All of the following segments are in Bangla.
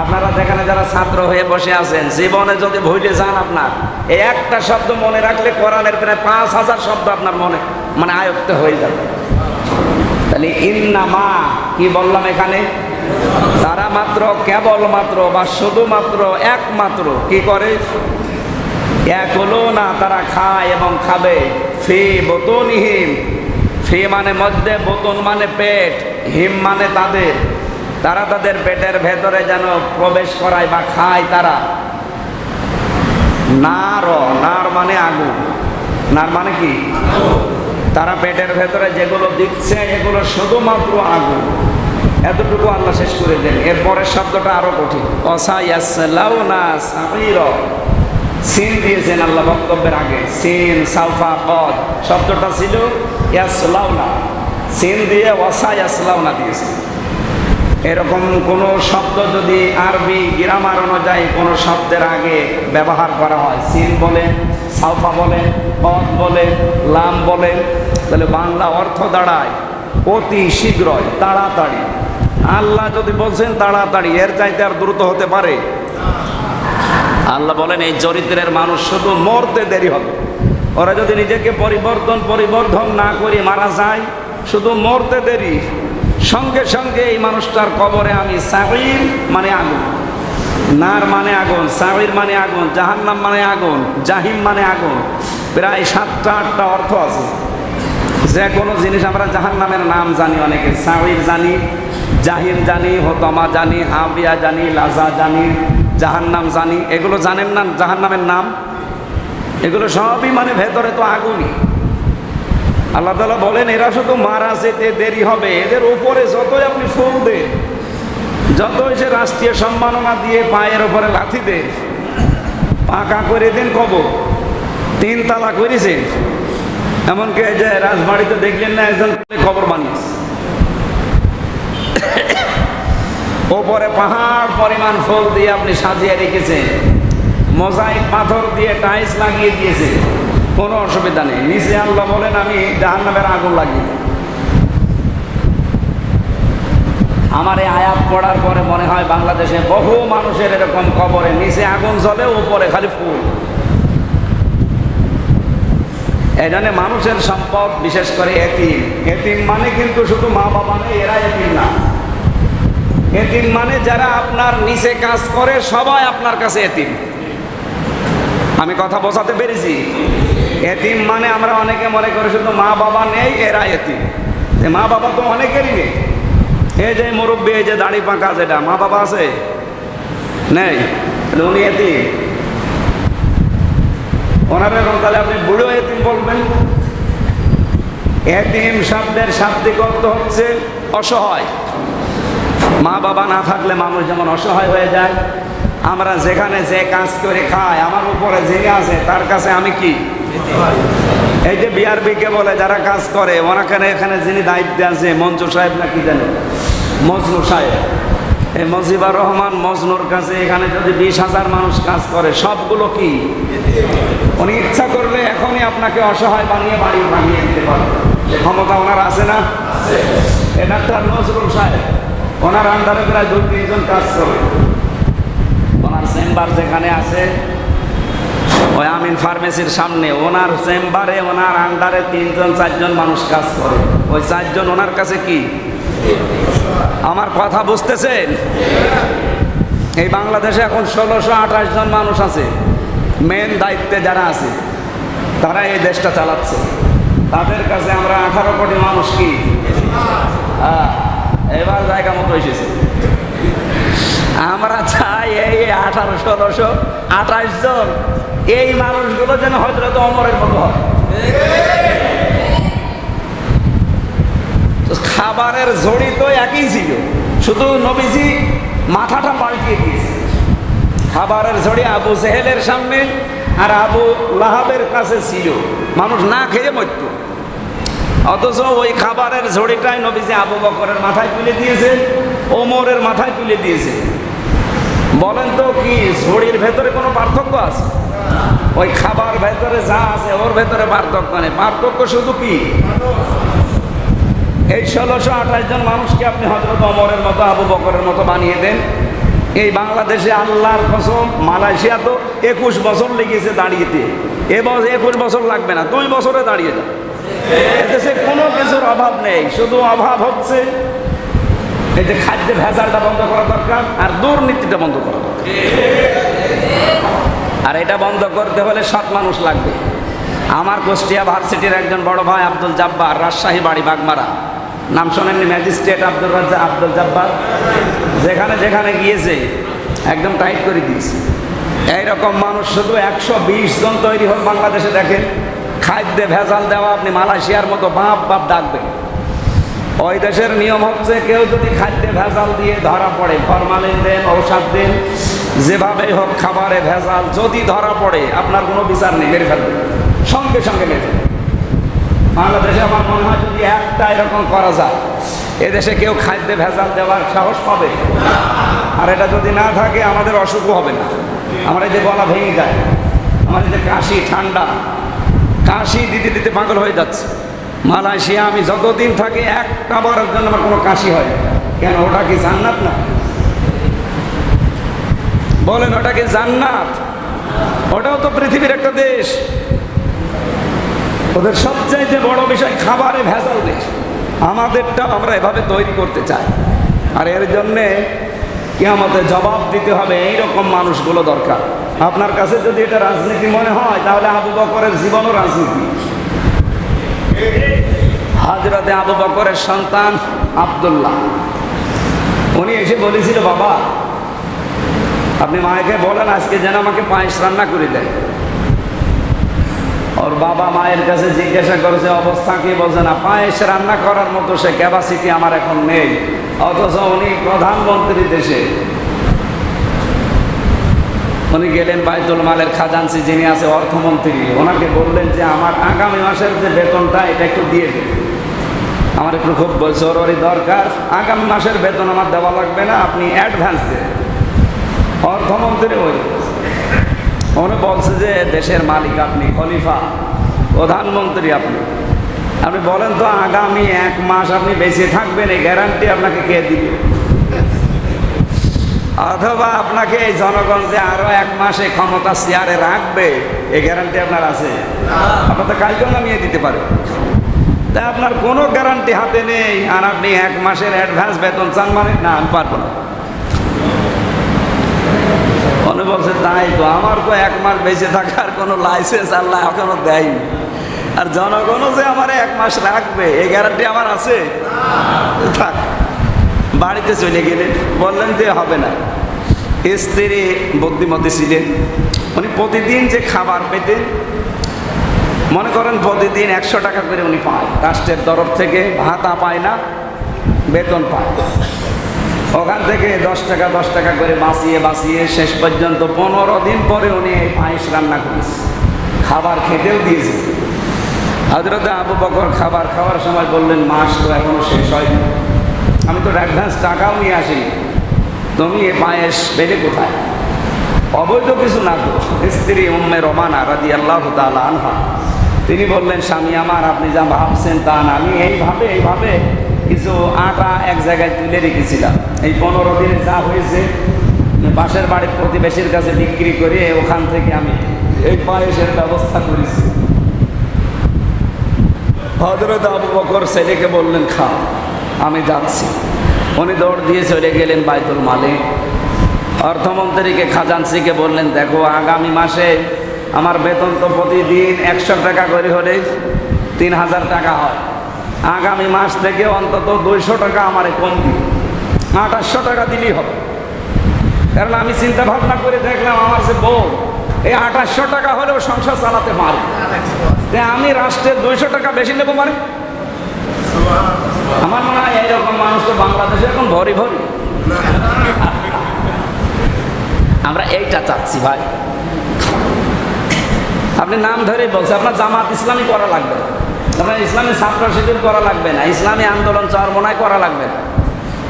আপনারা যেখানে যারা ছাত্র হয়ে বসে আছেন, জীবনে যদি ভুলে যান আপনার, এই একটা শব্দ মনে রাখলে কোরআনের প্রায় পাঁচ হাজার শব্দ আপনার মনে মানে আয়ত্ত হয়ে যাবে। তাহলে ইন্নামা, কি বললাম এখানে? তারা মাত্র কেবল মাত্র বা শুধুমাত্র একমাত্র কি করে? এক হলো না, তারা খায় এবং খাবে। ফি বোতনহিম, ফি মানে মধ্যে, বোতন মানে পেট, হিম মানে তাদের। তারা তাদের পেটের ভেতরে যেন প্রবেশ করায় বা খায় তারা। নার নার মানে আগুন। নার মানে কি? তারা পেটের ভেতরে যেগুলো দিচ্ছে, এগুলো শুধুমাত্র আগুন। এতটুকু আল্লাহ শেষ করে দেন। এরপরের শব্দটা আরও কঠিন। সিন দিয়েছেন আল্লাহ বক্তব্যের আগে। সিন, সালফা, কদ। শব্দটা ছিল ইয়াসলাউনা। সিন দিয়ে ওয়াসা ইয়াসলাউনা দিয়েছেন। এরকম কোনো শব্দ যদি আরবি গ্রামার অনুযায়ী কোনো শব্দের আগে ব্যবহার করা হয়, সিন বলে, সালফা বলে পদ বলে, লাম বলে, তাহলে বাংলা অর্থ দাঁড়ায় অতি শীঘ্রই, তাড়াতাড়ি। আল্লাহ যদি বলছেন তাড়াতাড়ি, এর চাইতে আর দ্রুত হতে পারে? আল্লাহ বলেন, এই চরিত্রের মানুষ শুধু মরতে দেরি হবে। ওরা যদি নিজেকে পরিবর্তন, পরিবর্ধন না করে মারা যায়, শুধু মরতে দেরি। সঙ্গে সঙ্গে এই মানুষটার কবরে আমি সাহির মানে আগুন। নার মানে আগুন সাহির মানে আগুন, জাহান্নাম মানে আগুন, জাহিম মানে আগুন। প্রায় সাতটা, আটটা অর্থ আছে। যে কোনো জিনিস আমরা জাহান্নামের নাম জানি অনেকে। সাহির জানি জাহির জানি, হোতমা জানি হাবিয়া জানি, লাজা জানি, জাহান্নাম জানি। এগুলো জানেন না জাহান্নামের নাম? এগুলো সবই মানে ভেতরে তো আগুনই। আল্লাহ তালা বলেন, এরা শুধু মারা যেতে দেরি হবে। এদের উপরে যতই আপনি ফুল দেন, যতই সে রাষ্ট্রীয় সম্মাননা দিয়ে পায়ের ওপরে লাথি দেন, পাকা করে দিন কব তিন তালা করেছেন এমনকি এই যে রাজবাড়িতে দেখলেন না, একজন খবর বানিয়েছে। ওপরে পাহাড় পরিমাণ ফুল দিয়ে আপনি সাজিয়ে রেখেছেন। মোজাইক পাথর দিয়ে টাইলস লাগিয়ে দিয়েছে কোনো অসুবিধা নেই। নিচে আল্লাহ বলেন, আমি জাহান নামের আগুন লাগিয়ে দিই। আমার এই আয়াত পড়ার পরে মনে হয় বাংলাদেশে বহু মানুষের এরকম কবরে নিচে আগুন জ্বলে, উপরে খালি ফুল। এই মানুষের সম্পদ, বিশেষ করে এতিম। এতিম মানে কিন্তু শুধু মা বাবা নেই এরা এতিম না। এতিম মানে যারা আপনার নিচে কাজ করে, সবাই আপনার কাছে এতিম। আমি কথা বোঝাতে পেরেছি? এতিম মানে আমরা অনেকে মনে করি শুধু মা বাবা নেই, এরা এতিম। মা বাবা তো অনেকেরই নেই। এই যে মুরব্বী, এই যে দাড়ি পাকা যেটা, মা বাবা আছে? নেই। উনি এতিম। ওনার এখন তাহলে আপনি বুড়ো এতিম বলবেন? এতিম শব্দের শাব্দিক অর্থ হচ্ছে অসহায়। মা বাবা না থাকলে মানুষ যেমন অসহায় হয়ে যায়। আমরা যেখানে যে কাজ করে খাই, আমার উপরে যিনি আছে, তার কাছে আমি কি? এই যে বিআরবিকে বলে, যারা কাজ করে ওনাখানে এখানে যিনি দায়িত্বে আছে মঞ্জু সাহেব না কি জানেন মজনু সাহেব। এই মজিবুর রহমান মজনুর কাছে এখানে যদি বিশ হাজার মানুষ কাজ করে, সবগুলো কি? উনি ইচ্ছা করলে এখনই আপনাকে অসহায় বানিয়ে বাড়ি বানিয়ে দিতে পারে সে ক্ষমতা ওনার আছে না? এ ডাক্তার নজরুল সাহেব, ওনার আন্ডারে প্রায় দুই তিনজন কাজ করে। ওনার চেম্বার যেখানে আছে ওই আমিন ফার্মেসির সামনে, ওনার চেম্বারে, ওনার আন্ডারে তিনজন, চারজন মানুষ কাজ করে। ওই চারজন ওনার কাছে কি? আমার কথা বুঝতেছেন? এই বাংলাদেশে এখন ষোলোশো আঠাশ জন মানুষ আছে মেন দায়িত্বে যারা আছে, তারা এই দেশটা চালাচ্ছে। তাদের কাছে আমরা আঠারো কোটি মানুষ কি? এবার জায়গা মতো এসেছে। আমরা চাই এই আঠারো, ষোলোশো আঠাশ জন এই মানুষগুলো যেন হজরত অমরের মতো হয়। খাবারের ঝড়ি তো একই ছিল। শুধু নবীজি মাথাটা পাল্টিয়ে দিয়েছে। খাবারের ঝড়ি আবু সেহেলের সামনে আর আবু লাহাবের কাছে ছিল। মানুষ না খেয়ে মরত। অথচ ওই খাবারের ঝড়িটাই নবীজি আবু বকরের মাথায় তুলে দিয়েছে, ওমরের মাথায় তুলে দিয়েছে। বলেন তো কি ঝড়ির ভেতরে কোনো পার্থক্য আছে? ওই খাবার ভেতরে যা আছে, ওর ভেতরে পার্থক্য নেই। পার্থক্য শুধু কি? এই ষোলোশো আঠাশ জন মানুষকে আপনি হজরত অমরের মতো, আবু বকরের মতো বানিয়ে দেন। এই বাংলাদেশে আল্লাহর কসম, মালয়েশিয়া তো একুশ বছর লেগেছে দাঁড়িয়েতে। এবার একুশ বছর লাগবে না, দুই বছরে দাঁড়িয়ে যাবে। এদেশে কোনো কিছুর অভাব নেই, শুধু অভাব হচ্ছে এই যে খাদ্যে ভেজালটা বন্ধ করা দরকার আর দুর্নীতিটা বন্ধ করা দরকার। আর এটা বন্ধ করতে হলে সৎ মানুষ লাগবে। আমার কুষ্টিয়া ভার্সিটির একজন বড় ভাই আব্দুল জাব্বার, রাজশাহী বাড়ি, বাগমারা। নাম শোনেননি, ম্যাজিস্ট্রেট আব্দুল রাজা আব্দুল জাব্বার। যেখানে যেখানে গিয়েছে, একদম টাইট করে দিয়েছে। এইরকম মানুষ শুধু একশো বিশ জন তৈরি হল বাংলাদেশে দেখেন। খাদ্যে ভেজাল দেওয়া, আপনি মালয়েশিয়ার মতো বাপ বাপ ডাকবেন। ওই দেশের নিয়ম হচ্ছে কেউ যদি খাদ্যে ভেজাল দিয়ে ধরা পড়ে, ফরমালিন দেন, ঔষধ দেন যেভাবে হোক খাবারে ভেজাল, যদি ধরা পড়ে, আপনার কোনো বিচার নেই, মেরে ফেলবে। সঙ্গে সঙ্গে মেরে ফেলবে। বাংলাদেশে আমার মনে হয় যদি একটা এরকম করা যায়, এদেশে কেউ খাদ্যে ভেজাল দেওয়ার সাহস পাবে? আর এটা যদি না থাকে, আমাদের অসুখও হবে না। আমার এই যে গলা ভেঙে যায়, আমার এই যে কাশি, ঠান্ডা, কাশি দিতে দিতে পাগল হয়ে যাচ্ছে। মালয়েশিয়া আমি যতদিন থাকি একটা বারের জন্য আমার কোনো কাশি হয়। কেন, ওটা কি জান্নাত না? বলেন ওটা কি জান্নাত। ওটাও তো পৃথিবীর একটা দেশ। ওদের সবচাইতে বড় বিষয় খাবারে ভেজাল দেশ। আমাদেরটা আমরা এভাবে তৈরি করতে চাই। আর এর জন্যে কি আমাদের জবাব দিতে হবে এই রকম মানুষগুলো দরকার। আপনার কাছে যদি এটা রাজনীতি মনে হয়, তাহলে আবু বকরের জীবনও রাজনীতি। হাজরাতে আবু বকরের সন্তান আব্দুল্লাহ। উনি এসে বলেছিল, বাবা আপনি মায়েকে বলেন, আজকে যেন আমাকে পায়েস রান্না করে দেয়। ওর বাবা মায়ের কাছে জিজ্ঞাসা করেছে, অবস্থা কি? বলছে, না, পায়েস রান্না করার মতো সে ক্যাপাসিটি আমার এখন নেই। অথচ উনি প্রধানমন্ত্রী দেশে। উনি গেলেন বাইতুল মালের খাজানসি যিনি আছে অর্থমন্ত্রী। ওনাকে বললেন যে, আমার আগামী মাসের যে বেতনটা, এটা একটু দিয়ে দিন আমার একটু খুব জরুরি দরকার। আগামী মাসের বেতন আমার দেওয়া লাগবে না, আপনি অ্যাডভান্স দেন। অর্থমন্ত্রী ওই। উনি বলছে যে, দেশের মালিক আপনি, খলিফা, প্রধানমন্ত্রী আপনি। আপনি বলেন তো, আগামী এক মাস আপনি বেঁচে থাকবেন, এই গ্যারান্টি আপনাকে কে দিবে? অথবা আপনাকে এই জনগণ যে আরও এক মাসে ক্ষমতা চেয়ারে রাখবে, এই গ্যারান্টি আপনার আছে? আপনার তো কালকেও নামিয়ে দিতে পারে। তা আপনার কোনো গ্যারান্টি হাতে নেই, আর আপনি এক মাসের অ্যাডভান্স বেতন চান মানে? না, আমি পারব না। মনে বলছে তাই তো, আমার তো এক মাস বেঁচে থাকার কোনো লাইসেন্স আল্লাহ এখনও দেয়নি। আর জনগণও যে আমার এক মাস রাখবে এই গ্যারান্টি আমার আছে? থাক, বাড়িতে চলে গেলেন বললেন যে হবে না। স্ত্রী বুদ্ধিমতী ছিলেন। উনি প্রতিদিন যে খাবার পেতেন, মনে করেন প্রতিদিন একশো টাকা করে উনি পায়। রাষ্ট্রের তরফ থেকে ভাতা পায় না, বেতন পায়। ওখান থেকে দশ টাকা দশ টাকা করে বাঁচিয়ে বাঁচিয়ে শেষ পর্যন্ত পনেরো দিন পরে উনি পায়েস রান্না করেছে। খাবার খেতেও দিয়েছে। হজরত আবু বকর খাবার খাওয়ার সময় বললেন, মাস তো এখনও শেষ হয়নি। আমি তো অ্যাডভান্স টাকাও নিয়ে আসিনি। তুমি এ পায়েস পেলে কোথায়? অবৈধ কিছু না তো। স্ত্রী উম্মে রমানা রাদি আল্লাহ আনহা। তিনি বললেন, স্বামী আমার, আপনি যা ভাবছেন তা না। আমি এইভাবে এইভাবে কিছু আটা এক জায়গায় তুলে রেখেছিলাম। এই পনেরো দিনে যা হয়েছে পাশের বাড়ির প্রতিবেশীর কাছে বিক্রি করে ওখান থেকে আমি এই পায়েসের ব্যবস্থা করেছি। হজরত আবু বকর ছেলেকে বললেন খাও আমি যাচ্ছি। উনি দৌড় দিয়ে চলে গেলেন বাইতুল মালিক অর্থমন্ত্রীকে খাজানসিকে বললেন, দেখো, আগামী মাসে আমার বেতন তো প্রতিদিন একশো টাকা করে হলে তিন হাজার টাকা হয়। আগামী মাস থেকে অন্তত দুইশো টাকা আমার কম দিই আঠাশশো টাকা দিলেই হবে। কারণ আমি চিন্তা ভাবনা করে দেখলাম আমার যে বউ, এই আঠাশশো টাকা হলেও সংসার চালাতে পারে। আমি রাষ্ট্রের দুইশো টাকা বেশি নেব মানে? আমার মনে হয় এইরকম মানুষ তো বাংলাদেশে এখন ভরি ভরি। আমরা এইটা চাচ্ছি ভাই। আপনি নাম ধরে বলছে আপনার জামাত ইসলামী করা লাগবে না। আপনার ইসলামী ছাত্র শিবির করা লাগবে না, ইসলামী আন্দোলন চরমনায় করা লাগবে না।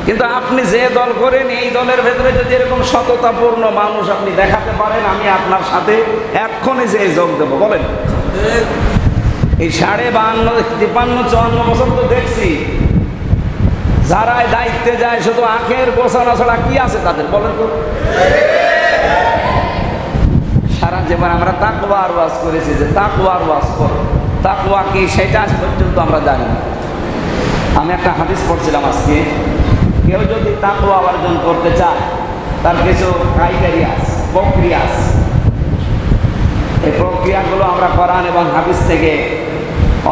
কিন্তু আপনি যে দল করেন, এই দলের ভেতরে যদি এরকম সততাপূর্ণ মানুষ আপনি দেখাতে পারেন, আমি আপনার সাথে এক্ষণে যে যোগ দেবো, বলেন। এই সাড়ে বাহান্ন তিপ্পান্ন, চুয়ান্ন বছর তো দেখছি। যারাই দায়িত্বে যায়, শুধু আখের গোছানো ছাড়া কি আছে তাদের, বলেন তো। সারা জীবন আমরা তাকবার ওয়াজ করেছি যে তাকুয়ার ওয়াজ করো। তাকুয়া কি সেটা আজ পর্যন্ত আমরা জানি আমি একটা হাদিস পড়ছিলাম আজকে। কেউ যদি তাকুয়া অর্জন করতে চায়, তার কিছু ক্রাইটেরিয়া আছে, প্রক্রিয়া এই প্রক্রিয়াগুলো আমরা কোরআন এবং হাদিস থেকে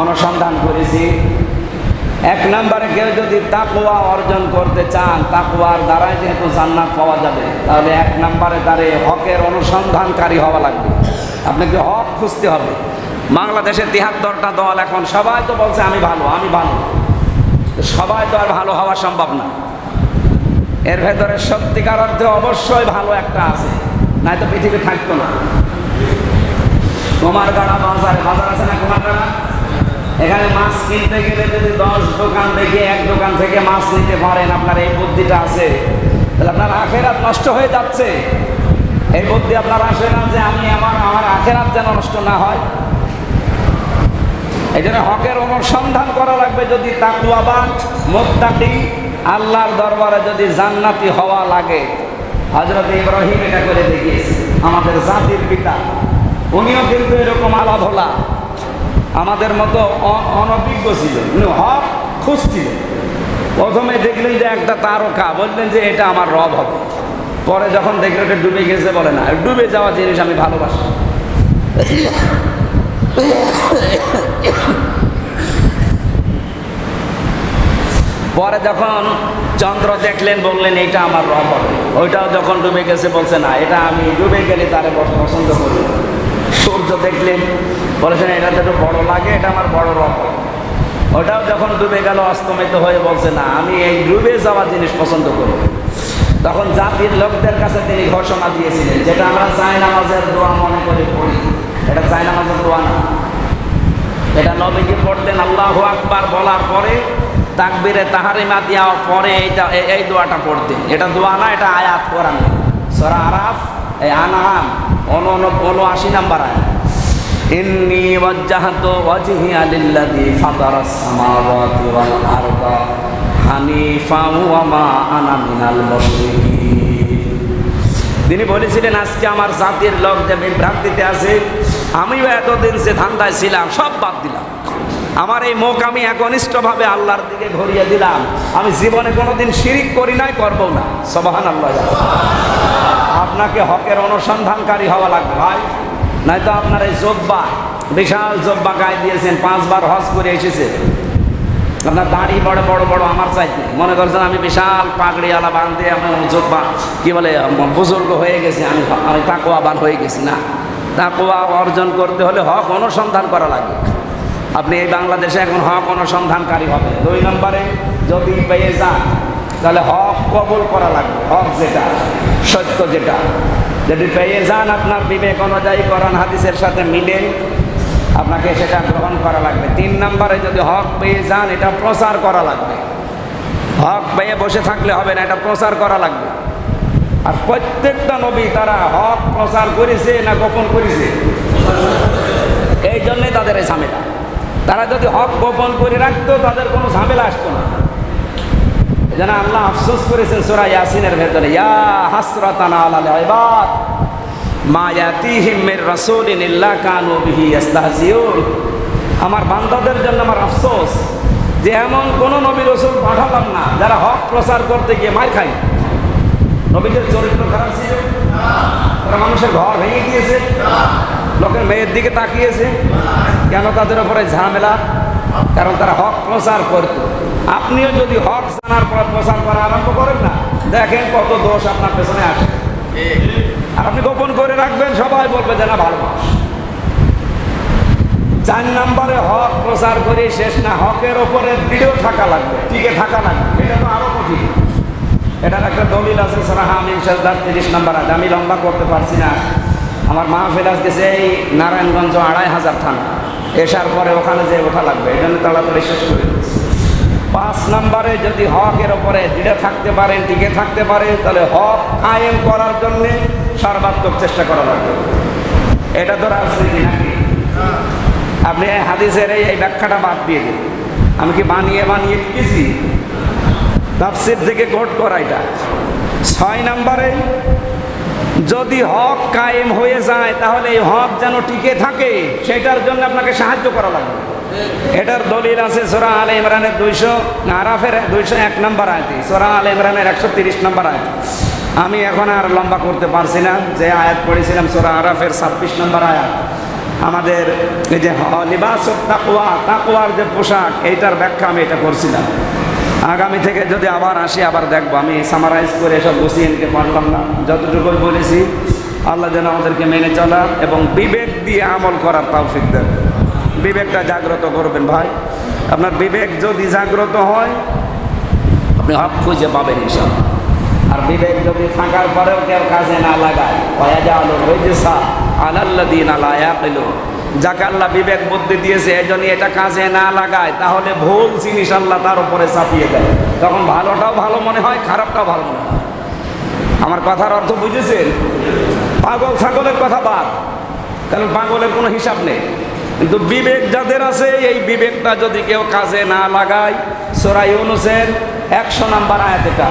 অনুসন্ধান করেছি। এক নম্বরে কেউ যদি তাকুয়া অর্জন করতে চান তাকুয়ার দ্বারাই যেহেতু জান্নাত পাওয়া যাবে, তাহলে এক নম্বরে তারে হকের অনুসন্ধানকারী হওয়া লাগবে। আপনাকে হক খুঁজতে হবে। বাংলাদেশে তিহাত্তরটা দল এখন, সবাই তো বলছে আমি ভালো আমি ভালো। সবাই তো আর ভালো হওয়া সম্ভব না। এর ভেতরে সত্যিকার অর্থে অবশ্যই ভালো একটা আছে নাই তো পৃথিবী থাকতো না। কুমারগাড়া বাজারে, বাজার আছে না কুমারগাড়া? এখানে মাছ কিনতে গেলে যদি দশ দোকান থেকে এক দোকান থেকে মাছ নিতে পারেন, আপনার এই বুদ্ধিটা আছে। তাহলে আপনার আখেরাত নষ্ট হয়ে যাচ্ছে। এই বুদ্ধি আপনার আসে না যে আমি আমার আমার আখেরাত যেন নষ্ট না হয়। এই জন্য হকের অনুসন্ধান করা লাগবে যদি তাকুয়াবান মোত্তাকি, আল্লাহর দরবারে যদি জান্নাতি হওয়া লাগে। হজরত ইব্রাহিম এটা করে দেখিয়েছে, আমাদের জাতির পিতা। উনিও কিন্তু এরকম আলাদ হলা আমাদের মতো অনভিজ্ঞ ছিল। হক খুঁজছিলেন প্রথমে দেখলেন যে একটা তারকা, বললেন যে এটা আমার রব হবে। পরে যখন দেখলেন এটা ডুবে গেছে, বলে না, ডুবে যাওয়া জিনিস আমি ভালোবাসি। পরে যখন চন্দ্র দেখলেন, বললেন এটা আমার রব। ওইটাও যখন ডুবে গেছে, বলছে, না, এটা আমি ডুবে গেলে তারে পছন্দ করি। সূর্য দেখলেন, বলেছেন, এটা তো বড় লাগে, এটা আমার বড় রব। ওটাও যখন ডুবে গেল, অস্তমিত হয়ে বলছে, না, আমি এই ডুবে যাওয়া জিনিস পছন্দ করি। তখন জাতির লোকদের কাছে তিনি ঘোষণা দিয়েছিলেন, যেটা আমরা চাই নামাজের দোয়া মনে করে পড়ি। এটা চাই নামাজের দোয়া না। এটা নবীজি পড়তেন আল্লাহ আকবার বলার পরে, তাকবিরে তাহারিমা দেওয়ার পরে এইটা এই দোয়াটা পড়তেন। এটা দোয়া না, এটা আয়াত কোরআন। সরা আরাফ, এই আনাম উনআশি নাম্বার আয়াত। তিনি বলেছিলেন, আজকে আমার জাতির লোক যে বিভ্রান্তিতে আছে আমিও এতদিন সে ধান্দায় ছিলাম, সব বাদ দিলাম। আমার এই মুখ আমি একনিষ্ঠভাবে আল্লাহর দিকে ঘুরিয়ে দিলাম। আমি জীবনে কোনোদিন শিরিক করি নাই করব না। সবাহান আল্লাহ আপনাকে হকের অনুসন্ধানকারী হওয়া লাগবে, ভাই। নয়তো আপনার এই জব্বা, বিশাল জব্বা গায়ে দিয়েছেন, পাঁচবার হজ করে এসেছে। আপনার দাড়ি বড় বড় বড় আমার চাইতে। মনে করছেন আমি বিশাল পাগড়ি পাগড়িওয়ালা বাঁধতে আমি যোগ্যা কি বলে, বুজুর্গ হয়ে গেছি, আমি আমি তাকুয়া বান হয়ে গেছি, না। তাকুয়া অর্জন করতে হলে হক অনুসন্ধান করা লাগে। আপনি এই বাংলাদেশে এখন হক অনুসন্ধানকারী হবে। দুই নম্বরে যদি পেয়ে যান, তাহলে হক কবল করা লাগবে। হক যেটা, সত্য যেটা। যদি পেয়ে যান, আপনার বিবেক অনুযায়ী কোরআন হাদিসের সাথে মিলে আপনাকে সেটা গ্রহণ করা লাগবে। তিন নম্বরে যদি হক পেয়ে যান, এটা প্রচার করা লাগবে। হক পেয়ে বসে থাকলে হবে না, এটা প্রচার করা লাগবে। আর প্রত্যেকটা নবী তারা হক প্রচার করেছে না গোপন করেছে? এই জন্যে তাদের এই ঝামেলা। তারা যদি হক গোপন করে রাখতো, তাদের কোনো ঝামেলা আসতো না। যেন আল্লাহ আফসোস করেছেন সোরা ইয়াসিনের ভেতরে, ইয়া হাসরাতানা আলাল ইবাদ, মা ইয়াতিহিম মির রাসূলিন ইল্লা কানু বিহি ইস্তাহজিউন আমার বান্দাদের জন্য আমার আফসোস যে এমন কোন নবী রসুল পাঠালাম না, যারা হক প্রচার করতে গিয়ে মার খাই নবীদের চরিত্র খারাপ ছিল? তারা মানুষের ঘর ভেঙে গিয়েছে লোকের মেয়ের দিকে তাকিয়েছে। কেন তাদের ওপরে ঝামেলা? কারণ তারা হক প্রচার করত। আপনিও যদি হক জানার পর প্রচার করা আরম্ভ করেন না, দেখেন কত দোষ আপনার পেছনে আসে। আর আপনি গোপন করে রাখবেন, সবাই বলবে যে না, ভালো চার নম্বরে হক প্রচার করে শেষ না, হকের ওপরে দৃঢ় থাকা লাগবে। টিকে থাকা লাগবে। এটা তো আরও কঠিন। এটার একটা দলিল আছে সারাহা আমি সেজদার তিরিশ নম্বর আছে আমি লম্বা করতে পারছি না। আমার মাহফিল আজ গেছে এই নারায়ণগঞ্জ আড়াই হাজার থানা। এসার পরে ওখানে যে ওঠা লাগবে। এই জন্য তাড়াতাড়ি শেষ করে পাঁচ নম্বরে যদি হকের ওপরে দৃঢ় থাকতে পারেন, টিকে থাকতে পারেন, তাহলে হক কায়েম করার জন্যে সর্বাত্মক চেষ্টা করা লাগবে। এটা তো রাজনীতি নাকি? আপনি হাদিসের এই ব্যাখ্যাটা বাদ দিয়ে দিন। আমি কি বানিয়ে বানিয়ে লিখেছি? তাফসির থেকে কোট করা এটা। ছয় নম্বরে, যদি হক কায়েম হয়ে যায়, তাহলে এই হক যেন টিকে থাকে, সেটার জন্য আপনাকে সাহায্য করা লাগবে। এটার দলিল আছে সোরা আল ইমরানের দুইশো আরাফের দুইশো এক নম্বর আয়তি। সোরা আল ইমরানের একশো তিরিশ নম্বর আয়ত। আমি এখন আর লম্বা করতে পারছি না, যে আয়াত পড়েছিলাম সোরা আরাফের ছাব্বিশ নম্বর আয়াত। আমাদের এই যে লিবাস তাকুয়া তাকুয়ার যে পোশাক, এইটার ব্যাখ্যা আমি এটা করছিলাম। আগামী থেকে যদি আবার আসি, আবার দেখব। আমি সামারাইজ করে এসব গুছিয়ে নিতে পারলাম না। যতটুকু বলেছি, আল্লাহ যেন আমাদেরকে মেনে চলা এবং বিবেক দিয়ে আমল করার তৌফিক দেন। বিবেকটা জাগ্রত করবেন ভাই। আপনার বিবেক যদি জাগ্রত হয়, আপনি হক খুঁজে পাবেন হিসাব আর বিবেক যদি থাকার পরেও কেউ কাজে না লাগায় ওয়াজা আলো যাকে আল্লাহ বিবেক বুদ্ধি দিয়েছে এই জন্য এটা কাজে না লাগায়, তাহলে ভুল জিনিস আল্লাহ তার উপরে চাপিয়ে দেয়। তখন ভালোটাও ভালো মনে হয়, খারাপটাও ভালো মনে হয়। আমার কথার অর্থ বুঝেছেন? পাগল ছাগলের কথা বাদ। কারণ পাগলের কোনো হিসাব নেই। কিন্তু বিবেক যাদের আছে, এই বিবেকটা যদি কেউ কাজে না লাগায় সোরাই অনুসের একশো নাম্বার আয়াত এটা।